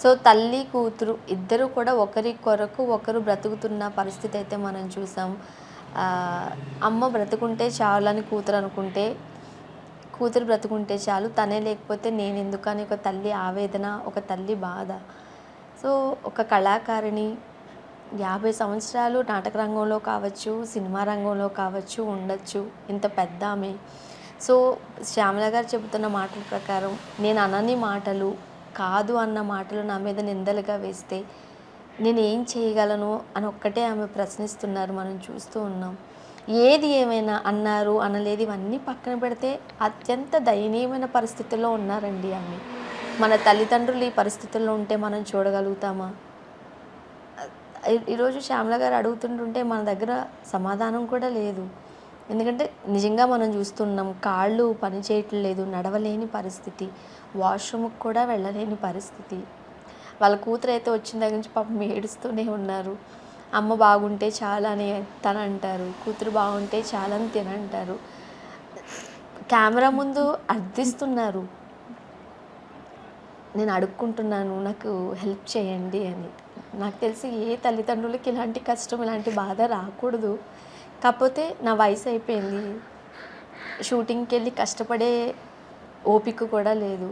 So తల్లి కూతురు ఇద్దరు కూడా ఒకరి కొరకు ఒకరు బ్రతుకుతున్న పరిస్థితి అయితే మనం చూసాం. అమ్మ బ్రతుకుంటే చాలని కూతురు అనుకుంటే కూతురు బ్రతుకుంటే చాలు. తనే లేకపోతే నేను ఎందుకని ఒక తల్లి ఆవేదన ఒక తల్లి బాధ. సో ఒక కళాకారిణి యాభై సంవత్సరాలు నాటక రంగంలో కావచ్చు సినిమా రంగంలో కావచ్చు ఉండొచ్చు. ఇంత పెద్ద ఆమె సో శ్యామల గారు చెబుతున్న మాటల ప్రకారం నేను అనని మాటలు కాదు అన్న మాటలు నా మీద నిందలుగా వేస్తే నేను ఏం చేయగలను అని ఒక్కటే ఆమె ప్రశ్నిస్తున్నారు. మనం చూస్తూ ఉన్నాం. ఏది ఏమైనా అన్నారు అనలేదు ఇవన్నీ పక్కన పెడితే అత్యంత దయనీయమైన పరిస్థితుల్లో ఉన్నారండి ఆమె. మన తల్లిదండ్రులు ఈ పరిస్థితుల్లో ఉంటే మనం చూడగలుగుతామా? ఈ- ఈరోజు శ్యామల గారు అడుగుతుంటుంటే మన దగ్గర సమాధానం కూడా లేదు. ఎందుకంటే నిజంగా మనం చూస్తున్నాం కాళ్ళు పనిచేయట్లేదు నడవలేని పరిస్థితి వాష్రూమ్కి కూడా వెళ్ళలేని పరిస్థితి. వాళ్ళ కూతురు అయితే వచ్చిన దగ్గర నుంచి పాపం ఏడుస్తూనే ఉన్నారు. అమ్మ బాగుంటే చాలా అని తనంటారు అంటారు కూతురు బాగుంటే చాలా అని తినంటారు. కెమెరా ముందు అర్థిస్తున్నారు. నేను అడుక్కుంటున్నాను నాకు హెల్ప్ చేయండి అని. నాకు తెలిసి ఏ తల్లిదండ్రులకి ఇలాంటి కష్టం ఇలాంటి బాధ రాకూడదు. కాకపోతే నా వయసు అయిపోయింది. షూటింగ్కి వెళ్ళి కష్టపడే ఓపిక కూడా లేదు.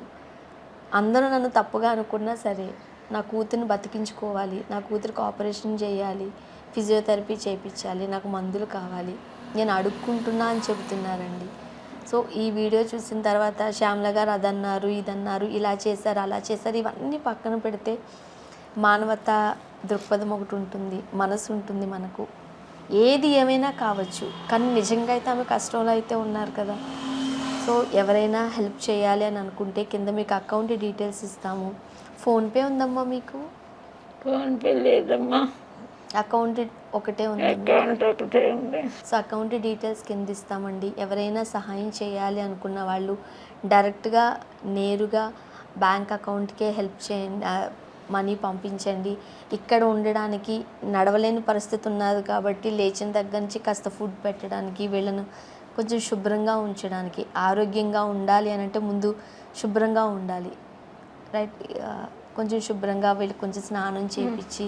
అందరూ నన్ను తప్పుగా అనుకున్నా సరే నా కూతుర్ని బతికించుకోవాలి నా కూతురికి ఆపరేషన్ చేయాలి ఫిజియోథెరపీ చేయించాలి నాకు మందులు కావాలి నేను అడుక్కుంటున్నా అని చెబుతున్నారండి. సో ఈ వీడియో చూసిన తర్వాత శ్యామల గారు అదన్నారు ఇదన్నారు ఇలా చేశారు అలా చేశారు ఇవన్నీ పక్కన పెడితే మానవత దృక్పథం ఒకటి ఉంటుంది మనసు ఉంటుంది మనకు. ఏది ఏమైనా కావచ్చు. కానీ నిజంగా అయితే ఆమె కష్టంలో అయితే ఉన్నారు కదా. సో ఎవరైనా హెల్ప్ చేయాలి అని అనుకుంటే కింద మీకు అకౌంట్ డీటెయిల్స్ ఇస్తాము. ఫోన్పే ఉందమ్మా మీకు? ఫోన్పే లేదమ్మా. అకౌంట్ ఒకటే ఉందమ్మా అకౌంట్ ఒకటే ఉంది. సో అకౌంట్ డీటెయిల్స్ కింద ఇస్తామండి. ఎవరైనా సహాయం చేయాలి అనుకున్న వాళ్ళు డైరెక్ట్గా నేరుగా బ్యాంక్ అకౌంట్కే హెల్ప్ చేయండి. మనీ పంపించండి. ఇక్కడ ఉండడానికి నడవలేని పరిస్థితి ఉన్నది కాబట్టి లేచిన దగ్గర నుంచి కాస్త ఫుడ్ పెట్టడానికి వీళ్ళను కొంచెం శుభ్రంగా ఉంచడానికి ఆరోగ్యంగా ఉండాలి అని అంటే ముందు శుభ్రంగా ఉండాలి. రైట్ కొంచెం శుభ్రంగా వీళ్ళు కొంచెం స్నానం చేపించి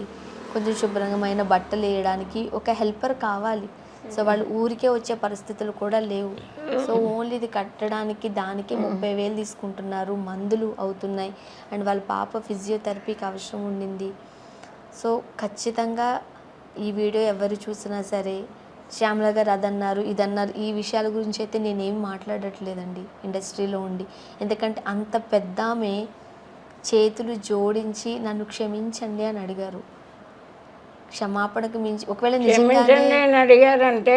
కొంచెం శుభ్రమైన బట్టలు వేయడానికి ఒక హెల్పర్ కావాలి. సో వాళ్ళు ఊరికే వచ్చే పరిస్థితులు కూడా లేవు. సో ఓన్లీ ఇది కట్టడానికి దానికి ముప్పై వేలు తీసుకుంటున్నారు. మందులు అవుతున్నాయి. అండ్ వాళ్ళ పాప ఫిజియోథెరపీకి అవసరం ఉండింది. సో ఖచ్చితంగా ఈ వీడియో ఎవరు చూసినా సరే శ్యామల గారు అదన్నారు ఇదన్నారు. ఈ విషయాల గురించి అయితే నేనేం మాట్లాడట్లేదండి. ఇండస్ట్రీలో ఉండి. ఎందుకంటే అంత పెద్ద ఆమె చేతులు జోడించి నన్ను క్షమించండి అని అడిగారు. క్షమాపణకు మించి ఒకవేళ క్షమించండి అని అడిగారంటే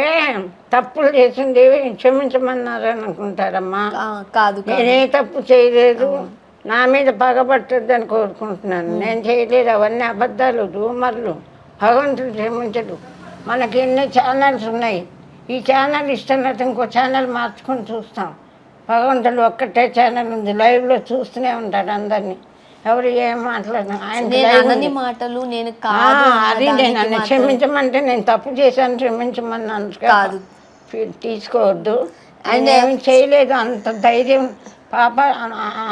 తప్పులు చేసింది క్షమించమన్నారు అనుకుంటారమ్మా. కాదు నేనే తప్పు చేయలేదు. నా మీద పగబట్టద్దని కోరుకుంటున్నాను. నేను చేయలేదు. అవన్నీ అబద్ధాలు రూమర్లు భగవంతుడు క్షమించడు. మనకి ఎన్ని ఛానల్స్ ఉన్నాయి? ఈ ఛానల్ ఇష్టం ఇంకో ఛానల్ మార్చుకొని చూస్తాం. భగవంతుడు ఒక్కటే ఛానల్ ఉంది. లైవ్లో చూస్తూనే ఉంటాడు అందరినీ. ఎవరు ఏం మాట్లాడినా? నేను అనని. మాటలు నేను కాదు అది అనడానికి నేను నన్ను క్షమించమంటే నేను తప్పు చేశాను క్షమించమన్నాను కాదు. తీసుకోవద్దు. ఆయన ఏమి చేయలేదు అంత ధైర్యం. పాప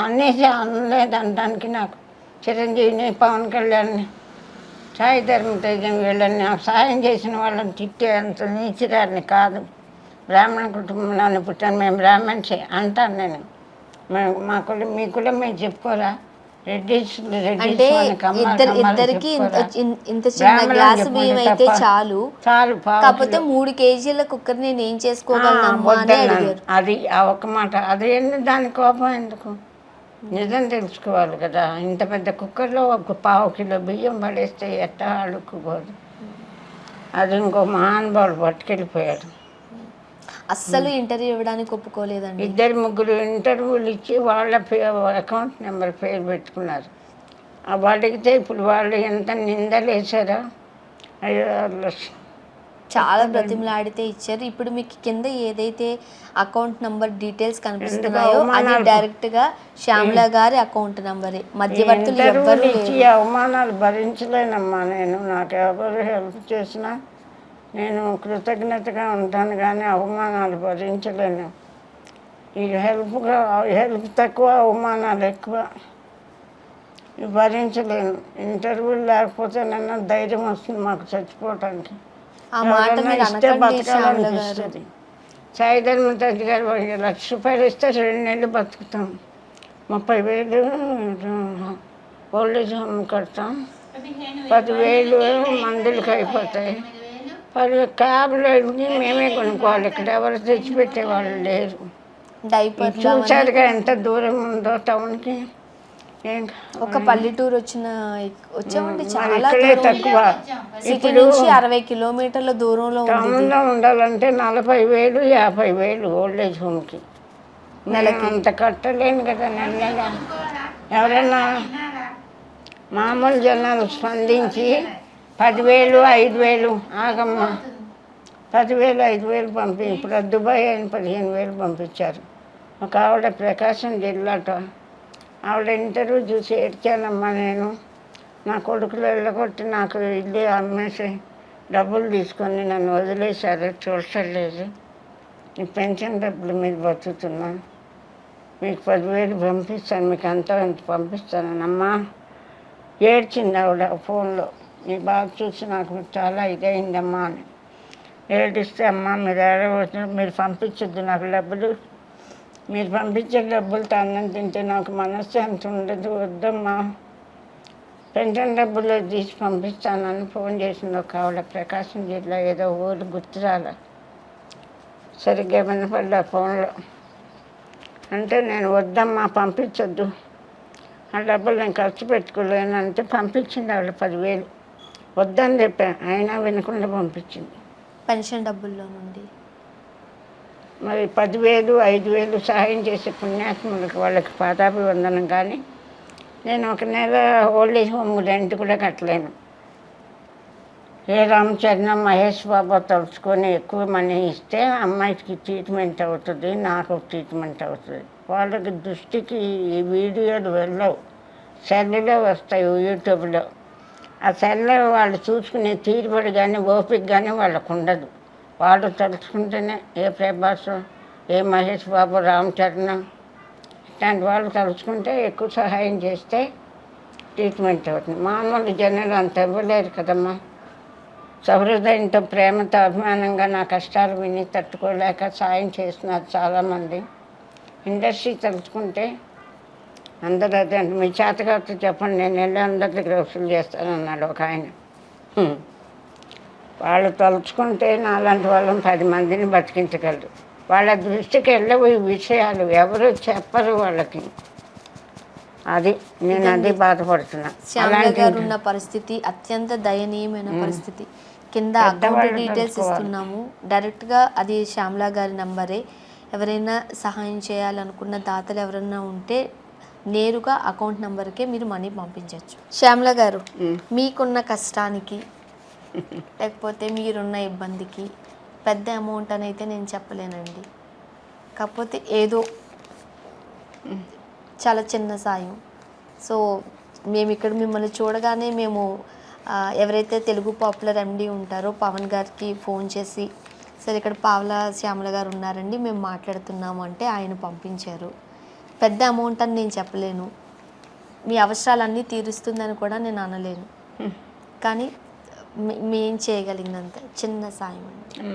అనేసి అనలేదు అనడానికి నాకు చిరంజీవిని పవన్ కళ్యాణ్ని సాయి ధర్మ తేజం వీళ్ళని నాకు సాయం చేసిన వాళ్ళని తిట్టే అంత నీచిరాలని కాదు. బ్రాహ్మణ కుటుంబంలో పుట్టాను మేము బ్రాహ్మణ్సే అంటాను నేను. మేము మా కులం మీ కులం మీరు చెప్పుకోరా? అంటే ఇద్దరు ఇద్దరికి ఇంత చిన్న గ్లాస్ బియ్యం అయితే. చాలు. చాలు కాకపోతే మూడు కేజీల కుక్కర్ నేను ఏం చేసుకోగలను అని. అడిగారు. అది ఆ ఒక్క మాట. అది దాని కోపం ఎందుకు? నిజం తెలుసుకోవాలి కదా. ఇంత పెద్ద కుక్కర్లో ఒక పావు కిలో బియ్యం పడేస్తే ఎట్టా అడుక్కుపోదు అది ఇంకో మహానుభావుడు పట్టుకెళ్ళిపోయాడు. అస్సలు ఇంటర్వ్యూ ఇవ్వడానికి ఒప్పుకోలేదండి. ఇద్దరు ముగ్గురు ఇంటర్వ్యూలు ఇచ్చి వాళ్ళ అకౌంట్ నెంబర్ పేరు పెట్టుకున్నారు. ఆ అడిగితే ఇప్పుడు వాళ్ళు ఎంత నిందలేసారో చాలా బ్రతిమలాడితే ఇచ్చారు. ఇప్పుడు మీకు కింద ఏదైతే అకౌంట్ నంబర్ డీటెయిల్స్ కనిపిస్తున్నాయో అది డైరెక్ట్గా శ్యామల గారి అకౌంట్ నంబరే. మధ్యవర్తులు అవమానాలు భరించలేనమ్మా నేను. నాకు ఎవరు హెల్ప్ చేసినా నేను కృతజ్ఞతగా ఉంటాను కానీ అవమానాలు భరించలేను. ఈ హెల్ప్గా హెల్ప్ తక్కువ అవమానాలు ఎక్కువ. భరించలేను. ఇంటర్వ్యూలు లేకపోతే నన్ను ధైర్యం వస్తుంది మాకు చచ్చిపోవటానికి. ఇస్తే బతకాలనిపిస్తుంది సాయిధర్మ తండ్రి గారు ఒక లక్ష రూపాయలు ఇస్తే రెండు నెలలు బతుకుతాం. ముప్పై వేలు ఓల్డేజ్ హోమ్ కడతాం. పదివేలు మందులకి అయిపోతాయి. పది క్యాబ్లు అన్ని మేమే కొనుక్కోవాలి. ఇక్కడ ఎవరు తెచ్చిపెట్టే వాళ్ళు లేరు డైపర్ చూసారుగా ఎంత దూరం ఉందో టౌన్కి. ఒక పల్లెటూరు వచ్చిన వచ్చామండి చాలా తక్కువ. సిటీ నుంచి అరవై కిలోమీటర్ల దూరంలో టౌన్లో ఉండాలంటే నలభై వేలు యాభై వేలు ఓల్డేజ్ హోమ్కి. నెలకి. అంత కట్టలేను కదా నెల ఎవరైనా మామూలు జనాలు స్పందించి పదివేలు ఐదు వేలు ఆగమ్మ. పదివేలు ఐదు వేలు పంపి ఇప్పుడు దుబాయ్ అని పదిహేను వేలు పంపించారు. ఒక ఆవిడ ప్రకాశం జిల్లాట. ఆవిడ ఇంటర్వ్యూ చూసి ఏడ్చానమ్మా నేను. నా కొడుకులు వెళ్ళగొట్టి నాకు ఇల్లు అమ్మేసి డబ్బులు తీసుకొని నన్ను వదిలేశారు. చూడలేదు ఈ పెన్షన్ డబ్బులు మీద బతుకుతున్నాను మీకు పదివేలు పంపిస్తాను మీకు అంతా ఇంత పంపిస్తానమ్మా ఏడ్చింది ఆవిడ ఫోన్లో. మీ బాగా చూసి నాకు చాలా ఇదైందమ్మా అని. ఏడిస్తే అమ్మ మీరు ఏడవచ్చు మీరు పంపించొద్దు నాకు డబ్బులు. మీరు పంపించే డబ్బులతో అన్నం తింటే నాకు మనశ్శాంతి ఉండదు వద్దమ్మా. పెన్షన్ డబ్బులు తీసి పంపిస్తానని ఫోన్ చేసింది ఒక ఆవిడ ప్రకాశం జిల్లా ఏదో ఊరు గుర్తురాల. సరిగ్గా వినపడ్డా ఫోన్లో. అంటే నేను వద్దమ్మా పంపించొద్దు. ఆ డబ్బులు నేను ఖర్చు పెట్టుకోలేను అంటే పంపించింది ఆవిడ పదివేలు. వద్దని చెప్పాను అయినా వినకుండా పంపించింది. పెన్షన్ డబ్బుల్లో నుండి. మరి పదివేలు ఐదు వేలు సహాయం చేసే పుణ్యాత్ములకు వాళ్ళకి పాదాభివందనం కానీ నేను ఒక నెల ఓల్డేజ్ హోమ్ రెంట్ కూడా కట్టలేను. ఏ రామచరణం మహేష్ బాబు తలుచుకొని ఎక్కువ మనీ ఇస్తే అమ్మాయికి ట్రీట్మెంట్ అవుతుంది నాకు ట్రీట్మెంట్ అవుతుంది. వాళ్ళకి దృష్టికి ఈ వీడియోలు వెళ్ళవు. సెల్లో వస్తాయి యూట్యూబ్లో. ఆ సెల్లో వాళ్ళు చూసుకునే తీరుబడి కానీ ఓపిక కానీ వాళ్ళకు ఉండదు. వాళ్ళు తలుచుకుంటేనే ఏ ప్రభాసం ఏ మహేష్ బాబు రామ్ చరణ్ ఇట్లాంటి వాళ్ళు తలుచుకుంటే ఎక్కువ సహాయం చేస్తే ట్రీట్మెంట్ అవుతుంది. మామూలు జనాలు అంత ఇవ్వలేరు కదమ్మా. సహృదయంతో ప్రేమతో అభిమానంగా నా కష్టాలు విని తట్టుకోలేక సాయం చేస్తున్నారు చాలామంది. ఇండస్ట్రీ తలుచుకుంటే అందరూ అదే అంటే మీ చేతకాతో చెప్పండి నేను వెళ్ళి అందరి వసూలు చేస్తానన్నాడు ఒక ఆయన. వాళ్ళు తలుచుకుంటే నాలాంటి వాళ్ళని పది మందిని బతికించగలరు. వాళ్ళ దృష్టికి వెళ్ళవు ఈ విషయాలు ఎవరు చెప్పరు వాళ్ళకి. అది నేను అది బాధపడుతున్నా. శ్యామల అలాంటి గారు ఉన్న పరిస్థితి అత్యంత దయనీయమైన పరిస్థితి. కింద అకౌంట్ డీటెయిల్స్. ఇస్తున్నాము. డైరెక్ట్గా అది శ్యామల గారి నంబరే. ఎవరైనా సహాయం చేయాలనుకున్న దాతలు ఎవరైనా ఉంటే నేరుగా అకౌంట్ నంబర్కే మీరు మనీ పంపించవచ్చు శ్యామల గారు. మీకున్న కష్టానికి లేకపోతే మీరున్న ఇబ్బందికి పెద్ద అమౌంట్ అని అయితే నేను చెప్పలేనండి. కాకపోతే ఏదో చాలా చిన్న సాయం. సో మేము ఇక్కడ మిమ్మల్ని చూడగానే మేము ఎవరైతే తెలుగు పాపులర్ ఎండి ఉంటారో పవన్ గారికి ఫోన్ చేసి సరే ఇక్కడ పావల శ్యామల గారు ఉన్నారండి మేము మాట్లాడుతున్నాము అంటే ఆయన పంపించారు. పెద్ద అమౌంట్ అని నేను చెప్పలేను. మీ అవసరాలన్నీ తీరుస్తుందని కూడా నేను అనలేను. కానీ మేం చేయగలిగినంత చిన్న సాయం అండి.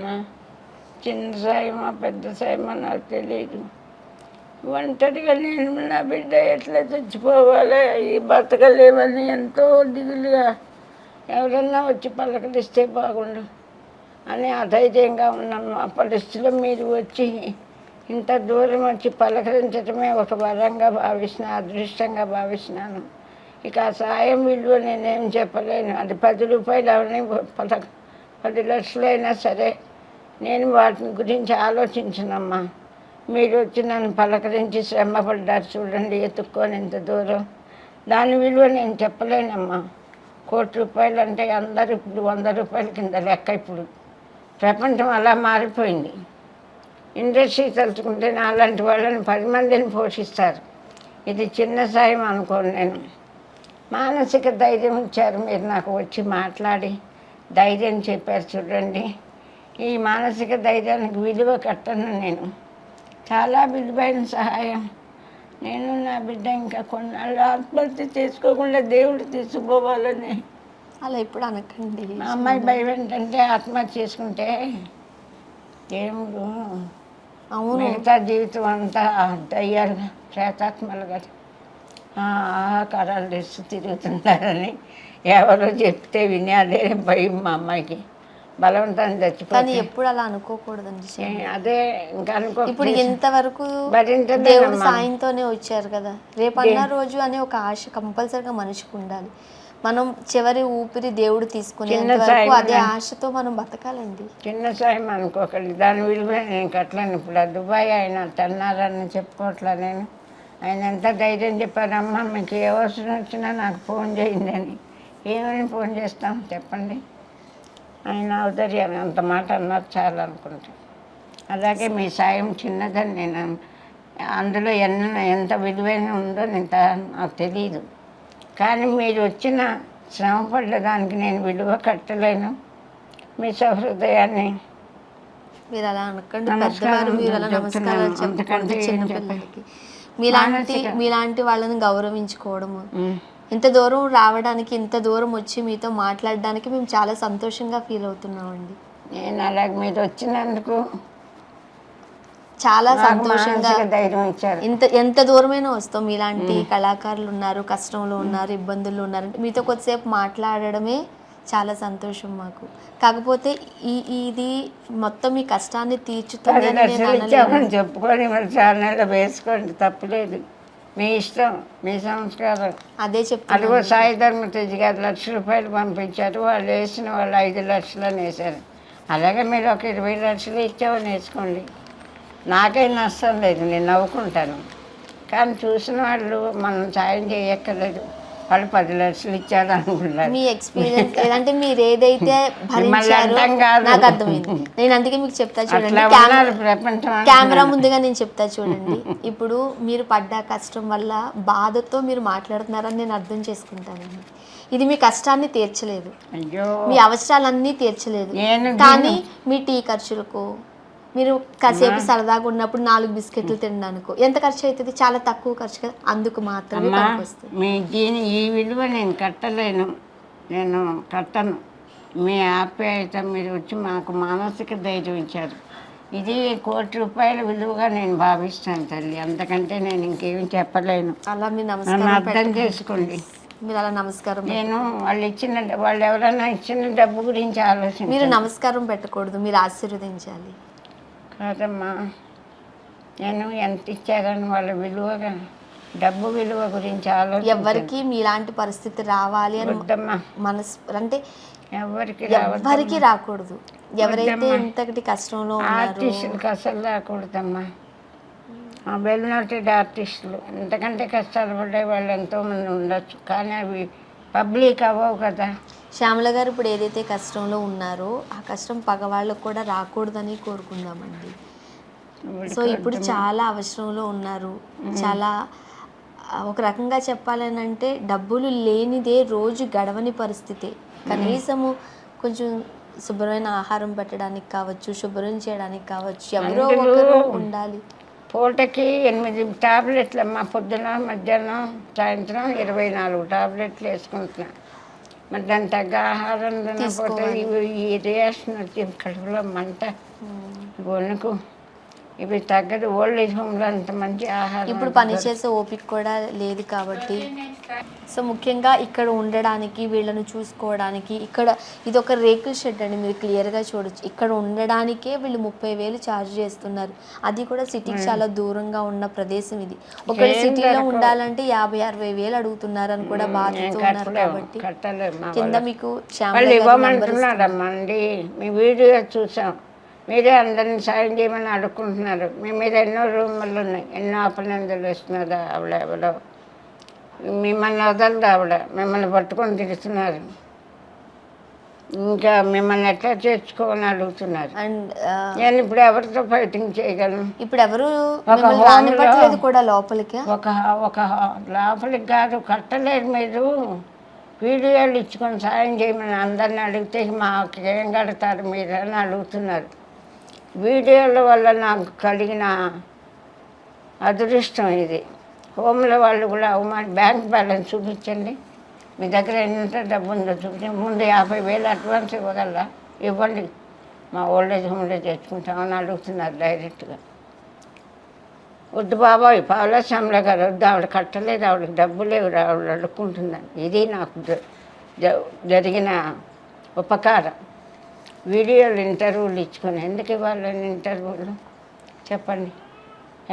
చిన్న సాయమా పెద్ద సాయమా నాకు తెలియదు ఒంటరిగా నేను నా బిడ్డ ఎట్లా చచ్చిపోవాలి? ఈ బతకలేవని ఎంతో దిగులుగా ఎవరన్నా వచ్చి పలకరిస్తే బాగుండు. అని అధైర్యంగా ఉన్నాను. ఆ పరిస్థితిలో మీరు వచ్చి ఇంత దూరం వచ్చి పలకరించడమే ఒక వరంగా భావిస్తున్నా అదృష్టంగా భావిస్తున్నాను. ఇక ఆ సాయం విలువ నేనేం చెప్పలేను. అది పది రూపాయలు అవని పద పది లక్షలైనా సరే నేను వాటిని గురించి ఆలోచించనమ్మా. మీరు వచ్చి నన్ను పలకరించి శ్రమపడ్డారు చూడండి ఎత్తుక్కొని ఇంత దూరం. దాని విలువ నేను చెప్పలేనమ్మా. కోటి రూపాయలు అంటే అందరూ ఇప్పుడు వంద రూపాయల కింద లెక్క ఇప్పుడు. ప్రపంచం అలా మారిపోయింది. ఇండస్ట్రీ తలుచుకుంటే నాలాంటి వాళ్ళని పది మందిని పోషిస్తారు. ఇది చిన్న సాయం అనుకోను నేను. మానసిక ధైర్యం ఇచ్చారు మీరు నాకు వచ్చి మాట్లాడి ధైర్యం చెప్పారు చూడండి. ఈ మానసిక ధైర్యానికి విలువ కట్టను నేను. చాలా విలువైన సహాయం. నేను నా బిడ్డ ఇంకా కొన్నాళ్ళు ఆత్మహత్య చేసుకోకుండా దేవుడు తీసుకుపోవాలని అలా ఎప్పుడు అనకండి. మా అమ్మాయి భయం ఏంటంటే ఆత్మహత్య చేసుకుంటే దేవుడు అవును. మిగతా జీవితం అంతా దయ్యాలు ప్రేతాత్మలు కదా ఆహాకారాలు తెస్తూ తిరుగుతున్నారని ఎవరో చెప్తే విని అదే భయం మా అమ్మాయికి. బలవంతాన్ని కానీ చచ్చిపోతే ఎప్పుడు అలా అనుకోకూడదండి అదే ఇంకా అనుకో ఇప్పుడు భరించలేనమ్మా. దేవుడు సాయంతోనే వచ్చారు కదా. రేపన్న రోజు అనే ఒక ఆశ కంపల్సరిగా మనిషికి ఉండాలి. మనం చివరి ఊపిరి దేవుడు తీసుకునేంత వరకు అదే ఆశతో మనం బతకాలండి. చిన్న సాయం అనుకోకండి. దాని విలువ నేను కట్టలేను. ఇప్పుడు ఆ దుబాయ్ ఆయన తన్నారని చెప్పుకోవట్లా నేను. ఆయన ఎంత ధైర్యం చెప్పారమ్మా మీకు ఏ అవసరం వచ్చినా నాకు ఫోన్ చేయండి అని. ఏమని ఫోన్ చేస్తాం చెప్పండి. ఆయన ఔదర్యం అంత మాట అన్నారు చాలు అనుకుంటా. అలాగే మీ సాయం చిన్నదని నేను అందులో ఎన్న ఎంత విలువైన ఉందో నేను నాకు తెలియదు కానీ మీరు వచ్చిన శ్రమ పడ్డదానికి నేను విలువ కట్టలేను. మీ సహృదయాన్ని మీరు అలా అనకండి నమస్కారం పెద్దవారు మీరు అలా. నమస్కారాలు చెప్పకూడదు చిన్నపిల్లలకి. మీలాంటి మీలాంటి వాళ్ళని గౌరవించుకోవడము. ఇంత దూరం రావడానికి ఇంత దూరం వచ్చి మీతో మాట్లాడడానికి మేము చాలా సంతోషంగా ఫీల్ అవుతున్నామండి. నేను అలాగే మీరు వచ్చినందుకు చాలా సంతోషంగా ధైర్యం ఇచ్చారు. ఎంత ఎంత దూరమైనా వస్తాం. మీలాంటి కళాకారులు ఉన్నారు కష్టంలో ఉన్నారు ఇబ్బందులు ఉన్నారు. అంటే మీతో కొద్దిసేపు మాట్లాడడమే చాలా సంతోషం మాకు. కాకపోతే ఈ ఇది మొత్తం మీ కష్టాన్ని తీర్చుతుంది లక్షలు చెప్పుకొని మరి ఛానల్లో వేసుకోండి. తప్పులేదు. మీ ఇష్టం మీ సంస్కారం. అదే అదిగో చెప్తున్నాను సాయి ధర్మ తేజ్ గారు లక్ష రూపాయలు పంపించారు. వాళ్ళు వేసిన వాళ్ళు ఐదు లక్షలని వేశారు అలాగే మీరు ఒక ఇరవై లక్షలు ఇచ్చామని వేసుకోండి. నాకేం నష్టం లేదు నేను నవ్వుకుంటాను. కానీ చూసిన వాళ్ళు మనం సాయం చేయక్కర్లేదు. వాళ్ళు పది లక్షలు ఇచ్చారు అనుకుంటారు మీ ఎక్స్పీరియన్స్ ఏదంటే మీరు ఏదైతే భరించారో. నాకు అర్థమైంది. నేను అందుకే మీకు చెప్తా చూడండి. కెమెరా ముందుగా నేను చెప్తా చూడండి. ఇప్పుడు మీరు పడ్డ కష్టం వల్ల బాధతో మీరు మాట్లాడుతున్నారని నేను అర్థం చేసుకుంటానండి. ఇది మీ కష్టాన్ని తీర్చలేదు. మీ అవసరాలన్నీ తీర్చలేదు. కానీ మీ టీ ఖర్చులకు మీరు కాసేపు సరదాగా ఉన్నప్పుడు నాలుగు బిస్కెట్లు తినడానికో. ఎంత ఖర్చు అవుతుంది చాలా తక్కువ ఖర్చు కదా. అందుకు మాత్రమే పనికొస్తుంది. మీ దీని ఈ విలువ నేను కట్టలేను. నేను కట్టను. మీ ఆప్యాయత మీరు వచ్చి మాకు మానసిక ధైర్యం ఇచ్చారు. ఇది కోటి రూపాయల విలువగా నేను భావిస్తాను తల్లి. అంతకంటే నేను ఇంకేమి చెప్పలేను. అలా మీరు నన్ను నమస్కారం అర్థం. చేసుకోండి. మీరు అలా నమస్కారం. నేను వాళ్ళు ఇచ్చిన వాళ్ళు ఎవరైనా ఇచ్చిన డబ్బు గురించి మీరు ఆలోచించాను నమస్కారం పెట్టకూడదు. మీరు ఆశీర్వదించాలి. కాదమ్మా. నేను ఎంత ఇచ్చారని వాళ్ళ విలువగా డబ్బు విలువ గురించి ఆలోచించాను. ఎవరికి మీలాంటి పరిస్థితి రావాలి అని మనసు అంటే ఎవరికి ఎవరికి రాకూడదు. ఎవరైతే ఇంతటి కష్టంలో ఆర్టిస్టులకు అసలు రాకూడదమ్మా. ఆ వెల్ నోటెడ్ ఆర్టిస్టులు ఎంతకంటే కష్టాలు పడే వాళ్ళు ఎంతోమంది ఉండొచ్చు. కానీ అవి పబ్లిక్ అవ్వవు కదా. శ్యామల గారు ఇప్పుడు ఏదైతే కష్టంలో ఉన్నారో ఆ కష్టం పగవాళ్ళకు కూడా రాకూడదని కోరుకుందామండి. సో ఇప్పుడు చాలా అవసరంలో ఉన్నారు. చాలా ఒక రకంగా చెప్పాలని అంటే డబ్బులు లేనిదే రోజు గడవని పరిస్థితి. కనీసము కొంచెం శుభ్రమైన ఆహారం పెట్టడానికి కావచ్చు శుభ్రం చేయడానికి కావచ్చు ఎవరో ఒకరు ఉండాలి. పూటకి ఎనిమిది టాబ్లెట్లు అమ్మా పొద్దున మధ్యాహ్నం సాయంత్రం ఇరవై నాలుగు టాబ్లెట్లు వేసుకుంటున్నా. మరి దాని తగ్గ ఆహారం తినకపోతే ఈ వచ్చి కడుపులో మంట. వణుకు ఇవి తగ్గదు ఓల్డ్ ఏజ్ హోమ్లో అంత మంచి ఆహారం ఇప్పుడు పని చేసే ఓపిక కూడా లేదు కాబట్టి. సో ముఖ్యంగా ఇక్కడ ఉండడానికి వీళ్ళను చూసుకోవడానికి ఇక్కడ ఇది ఒక రేకుల షెడ్ అండి మీరు క్లియర్గా చూడొచ్చు. ఇక్కడ ఉండడానికే వీళ్ళు ముప్పై వేలు ఛార్జ్ చేస్తున్నారు. అది కూడా సిటీకి చాలా దూరంగా ఉన్న ప్రదేశం ఇది. ఒక సిటీలో ఉండాలంటే యాభై అరవై వేలు అడుగుతున్నారు అని కూడా కట్టలేము కాబట్టి. కింద మీకు మీ వీడియో చూసాం. మీరే అందరిని సాయం చేయమని అడుక్కుంటున్నారు. మీ మీద ఎన్నో రూములు ఉన్నాయి. ఎన్నో అపనందులు ఇస్తున్నారు ఆవిడ ఎవరో మిమ్మల్ని వదలదు ఆవిడ. మిమ్మల్ని పట్టుకొని తిరుగుతున్నారు ఇంకా మిమ్మల్ని ఎట్లా చేర్చుకోమని అడుగుతున్నారు. అండ్ నేను ఇప్పుడు ఎవరితో ఫైటింగ్ చేయగలను? ఇప్పుడు ఎవరు ఒక కూడా లోపలికి? ఒక ఒక లోపలికి కాదు కట్టలేరు మీరు. వీడియోలు ఇచ్చుకొని సాయం చేయమని అందరిని అడిగితే మాకు ఏం కడతారు మీరు అని అడుగుతున్నారు. వీడియోల వల్ల నాకు కలిగిన అదృష్టం ఇది. హోమ్లో వాళ్ళు కూడా అవమాన బ్యాంక్ బ్యాలెన్స్ చూపించండి. మీ దగ్గర ఎంత డబ్బు ఉందో చూపించండి. ముందు యాభై వేలు అడ్వాన్స్ ఇవ్వగలరా? ఇవ్వండి. మా ఓల్డేజ్ హోమ్లో తెచ్చుకుంటామని అడుగుతున్నారు డైరెక్ట్గా. వద్దు బాబాయ్ పాలస్వామిలో గారు వద్దు. ఆవిడ కట్టలేదు. ఆవిడకి డబ్బు లేవు ఆవిడ అడుక్కుంటుందని ఇది నాకు జరిగిన ఉపకారం. వీడియోలు ఇంటర్వ్యూలు ఇచ్చుకొని. ఎందుకు ఇవ్వాలని ఇంటర్వ్యూలు? చెప్పండి.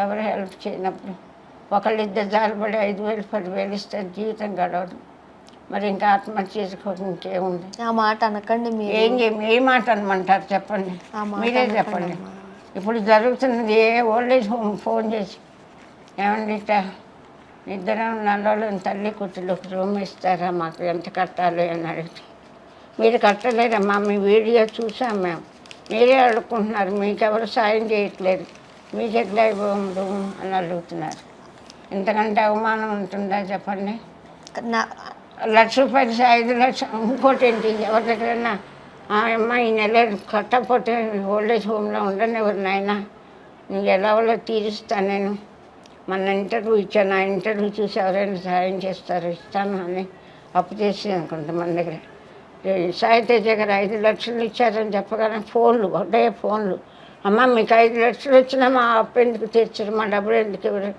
ఎవరు హెల్ప్ చేయనప్పుడు? ఒకళ్ళిద్దరు జాలిపడి ఐదు వేలు పదివేలు ఇస్తే జీవితం గడవదు. మరి ఇంకా ఆత్మహత్య చేసుకోవడం ఇంకేముంది ఆ మాట అనకండి మీరు. ఏం ఏ మాట అనమంటారు చెప్పండి. మీరే చెప్పండి. ఇప్పుడు జరుగుతున్నది ఏ ఓల్డేజ్ హోమ్ ఫోన్ చేసి. ఏమండి ఇద్దరం నల్లోళ్ళని తల్లి కూతురు రూమ్ ఇస్తారా? మాకు ఎంత కట్టాలి అని అడిగితే. మీరు కట్టలేరమ్మా మీ వీడియో చూసాం మేము. మీరే అడుక్కుంటున్నారు మీకు ఎవరు సాయం చేయట్లేదు. మీకు ఎట్లా ఇవ్వం రూమ్ అని అడుగుతున్నారు. ఇంతకంటే అవమానం ఉంటుందా చెప్పండి? నా- లక్ష రూపాయలు ఐదు లక్షలు ఇంకోటి ఏంటి? ఎవరి దగ్గరైనా ఆ అమ్మ ఈ నెల కట్టకపోతే ఓల్డేజ్ హోమ్లో ఉండని ఎవరు నాయనా? నీకు ఎలా వాళ్ళ తీరుస్తాను నేను? మన ఇంటర్వ్యూ ఇచ్చాను ఆ ఇంటర్వ్యూ చూసి ఎవరైనా సహాయం చేస్తారు? ఇస్తాను అని అప్పు చేసి అనుకుంటా మన దగ్గర. ఏ సాయి గారు ఐదు లక్షలు ఇచ్చారని చెప్పగానే ఫోన్లు ఒకటే ఫోన్లు. అమ్మ మీకు ఐదు లక్షలు వచ్చినా మా అప్పు ఎందుకు తీర్చరు? మా డబ్బులు ఎందుకు ఇవ్వరు?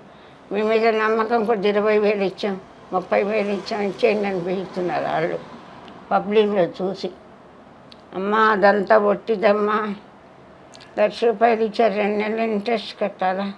మీ మీద నమ్మకం కొద్ది ఇరవై వేలు ఇచ్చాం ముప్పై వేలు ఇచ్చాం ఇచ్చేయండి అని బిగుతున్నారు వాళ్ళు పబ్లిక్లో చూసి. అమ్మ అదంతా ఒట్టిదమ్మా. లక్ష రూపాయలు ఇచ్చారు రెండు నెలలు ఇంట్రెస్ట్ కట్టాలా?